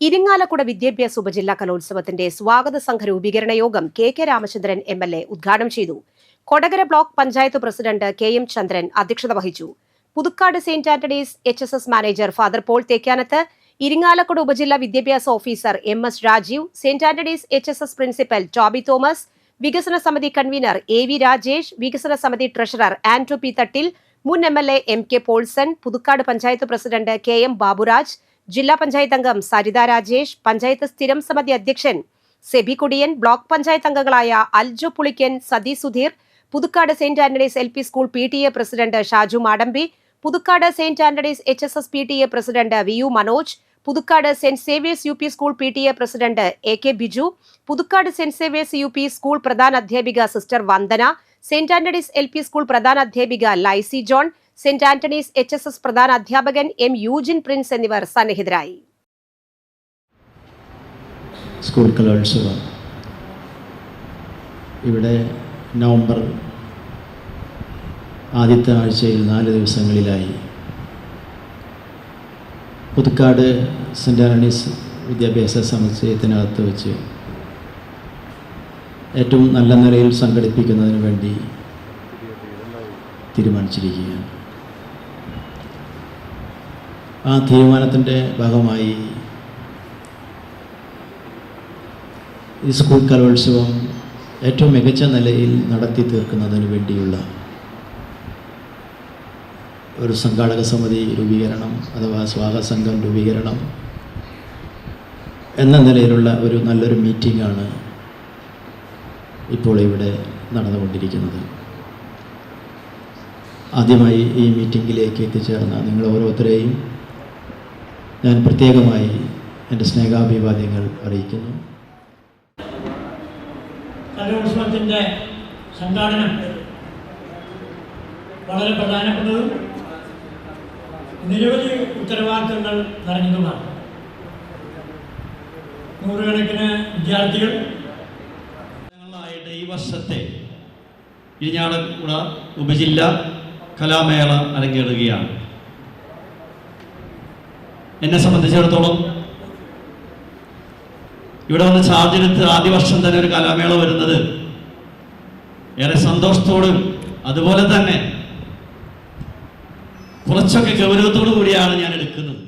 ഇരിങ്ങാലക്കുട വിദ്യാഭ്യാസ ഉപജില്ലാ കലോത്സവത്തിന്റെ സ്വാഗത സംഘ രൂപീകരണ യോഗം K K Ramachandran M L A ഉദ്ഘാടനം ചെയ്തു. Kodakara block panchayat president K M Chandran അധ്യക്ഷത വഹിച്ചു. Puthukkad saint Antony's H S S manager father Paul Thekkanath Irinjalakuda ഉപജില്ലാ വിദ്യാഭ്യാസ officer M S Rajeev saint Antony's H S S principal Toby Thomas വികസന സമിതി convener A V Rajesh വികസന സമിതി treasurer Anto P Thattil മുൻ M L A M K Paulson Puthukkad panchayat president K M Baburaj ജില്ലാ പഞ്ചായത്ത് അംഗം സരിത രാജേഷ് പഞ്ചായത്ത് സ്ഥിരം സമിതി അധ്യക്ഷൻ സെബി കുടിയൻ ബ്ലോക്ക് പഞ്ചായത്ത് അംഗങ്ങളായ Alju Pulikkan Sathi Sudheer Puthukkad saint Antony's L P school P T A president Shaju Madambi Puthukkad saint Antony's H S S P T A president V U Manoj Puthukkad saint Xavier's U P school P T A president A K Biju Puthukkad saint Xavier's U P school പ്രധാന അധ്യാപിക sister Vandana saint Antony's L P school പ്രധാന അധ്യാപിക Laisy John saint Antony's H S S പ്രധാന അധ്യാപകൻ M യൂജിൻ Prince എന്നിവർ സന്നിഹിതരായി. School കലോത്സവം. ഇവിടെ November ആദ്യത്തെ ആഴ്ചയിൽ നാല് ദിവസങ്ങളിലായി. പുതുക്കാട് സെന്റ് ആന്റണീസ് വിദ്യാഭ്യാസ സമുച്ചയത്തിനകത്ത് വെച്ച് ഏറ്റവും നല്ല നിലയിൽ സംഘടിപ്പിക്കുന്നതിന് വേണ്ടി തീരുമാനിച്ചിരിക്കുകയാണ്. ആ തീരുമാനത്തിന്റെ ഭാഗമായി ഈ സ്കൂൾ കലോത്സവം ഏറ്റവും മികച്ച നിലയിൽ നടത്തി തീർക്കുന്നതിന് വേണ്ടിയുള്ള ഒരു സംഘാടക സമിതി രൂപീകരണം അഥവാ സ്വാഗത സംഘം രൂപീകരണം എന്ന നിലയിലുള്ള ഒരു നല്ലൊരു മീറ്റിംഗാണ് ഇപ്പോൾ ഇവിടെ നടന്നുകൊണ്ടിരിക്കുന്നത്. ആദ്യമായി ഈ മീറ്റിംഗിലേക്ക് എത്തിച്ചേർന്ന നിങ്ങൾ ഓരോരുത്തരെയും ഞാൻ പ്രത്യേകമായി എന്റെ സ്നേഹാഭിവാദ്യങ്ങൾ അറിയിക്കുന്നു. കലോത്സവത്തിന്റെ സംഘാടനം വളരെ പ്രധാനപ്പെട്ടതും നിരവധി ഉത്തരവാദിത്തങ്ങൾ നിറഞ്ഞതുമാണ്. നൂറുകണക്കിന് വിദ്യാർത്ഥികൾ ഞങ്ങളായിട്ട് ഈ വർഷത്തെ ഉപജില്ല കലാമേള അരങ്ങേറുകയാണ്. എന്നെ സംബന്ധിച്ചിടത്തോളം ഇവിടെ വന്ന് ചാർജ് എടുത്ത് ആദ്യ വർഷം തന്നെ ഒരു കലാമേള വരുന്നത് ഏറെ സന്തോഷത്തോടും അതുപോലെ തന്നെ കുറച്ചൊക്കെ ഗൗരവത്തോടു കൂടിയാണ് ഞാൻ എടുക്കുന്നത്.